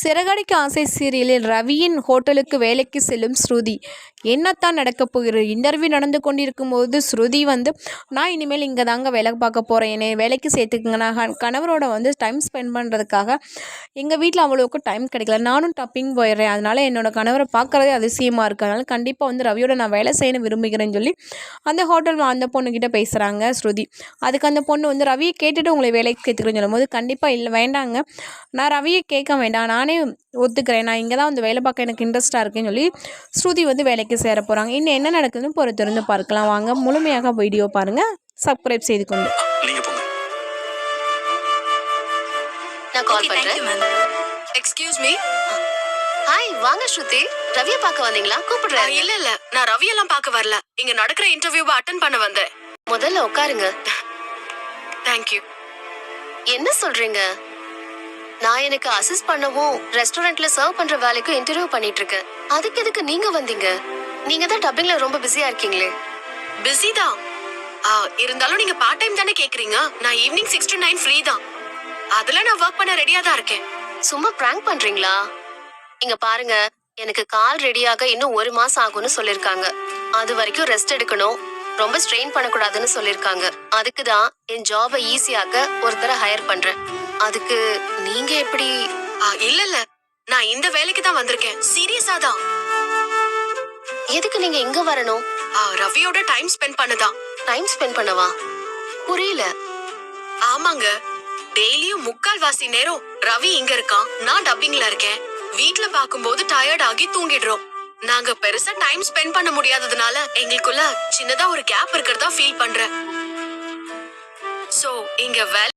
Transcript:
சிறகடிக்க ஆசை சீரியலில் ரவியின் ஹோட்டலுக்கு வேலைக்கு செல்லும் ஸ்ருதி. என்னத்தான் நடக்கப் போகிறது? இன்டர்வியூ நடந்து கொண்டிருக்கும் போது ஸ்ருதி வந்து நான் இனிமேல் இங்கே தாங்க வேலை பார்க்க போகிறேன் என்னை வேலைக்கு சேர்த்துக்குங்க. நான் கணவரோட வந்து டைம் ஸ்பெண்ட் பண்ணுறதுக்காக எங்கள் வீட்டில் அவ்வளோக்கு டைம் கிடைக்கல. நானும் டப்பிங் போயிடுறேன். அதனால் என்னோடய கணவரை பார்க்குறதே அதிசயமாக இருக்குது அதனால் கண்டிப்பாக வந்து ரவியோட நான் வேலை செய்யணும் விரும்புகிறேன்னு சொல்லி அந்த ஹோட்டல் அந்த பொண்ணுக்கிட்ட பேசுகிறாங்க ஸ்ருதி. அதுக்கு அந்த பொண்ணு வந்து ரவியை கேட்டுட்டு உங்களை வேலைக்கு சேர்த்துக்கிறேன்னு சொல்லும்போது கண்டிப்பாக இல்லை வேண்டாங்க. நான் ரவியை கேட்க வேண்டாம். நான் ஒத்துக்கிறேன். நான் இங்கே தான் வந்து வேலை பார்க்க எனக்கு இன்ட்ரெஸ்ட்டாக இருக்குன்னு சொல்லி ஸ்ருதி வந்து வேலைக்கு சேர போகிறாங்க இன்னும் என்ன நடக்குதுன்னு பொறுத்திருந்து பார்க்கலாம். வாங்க முழுமையாக வீடியோ பாருங்கள் சப்ஸ்கிரைப் செய்து கொண்டு. நான் கால் பண்றேன். எக்ஸ்கியூஸ் மீ ஹாய் வாங்க ஸ்ருதி. ரவிய பார்க்க வந்தீங்களா? கூப்பிடுறேன். இல்ல இல்ல. நான் ரவி எல்லாம் பார்க்க வரல. இங்க நடக்கிற இன்டர்வியூவை அட்டன் பண்ண வந்தேன். முதல்ல உட்காருங்க. தேங்க் யூ என்ன சொல்றீங்க? நான் எனக்கு அசிஸ்ட் பண்ணவும் ரெஸ்டாரண்ட்ல சர்வ் பண்ற வேலைக்கு இன்டர்வியூ பண்ணிட்டு இருக்கேன் அதுக்கு எதுக்கு நீங்க வந்தீங்க? நீங்க தான் டப்பிங்ல ரொம்ப பிஸியா இருக்கீங்களே. பிஸி தான். ஆ, இருந்தாலும் நீங்க பார்ட் டைம் தானே கேக்குறீங்க? நான் evening six to nine free தான். அதுல நான் ஒர்க் பண்ண ரெடியா தான் இருக்கேன். சும்மா பிராங்க் பண்றீங்களா? இங்க பாருங்க எனக்கு கால் ரெடியாக இன்னும் ஒரு மாசம் ஆகும்னு சொல்லிருக்காங்க. அது வரைக்கும் ரெஸ்ட் எடுக்கணும். ரொம்ப ஸ்ட்ரெயின் பண்ணக்கூடாதுன்னு சொல்லிருக்காங்க. அதுக்கு தான் என் ஜாபை ஈஸியாக்க ஒருத்தரை ஹையர் பண்றேன். அதுக்கு நீங்க எப்படி இல்ல இல்ல நான் இந்த வேலைக்கு தான் வந்திருக்கேன். சீரியஸா தான். எதுக்கு நீங்க இங்க வரணும்? ரவியோட டைம் ஸ்பெண்ட் பண்ணதான் டைம் ஸ்பெண்ட் பண்ணவா? புரியல. ஆமாங்க. டெய்லியும் முக்கால் வாசி நேரம் ரவி இங்க இருக்கான். நான் டப்பிங்ல இருக்கேன். வீட்ல பாக்கும்போது டயர்ட் ஆகி தூங்கிடுறோம். நாங்க பெருசா டைம் ஸ்பெண்ட் பண்ண முடியாததுனால எங்களுக்குள்ள சின்னதா ஒரு கேப் இருக்கிறதா ஃபீல் பண்றேன். சோ இங்க வேலை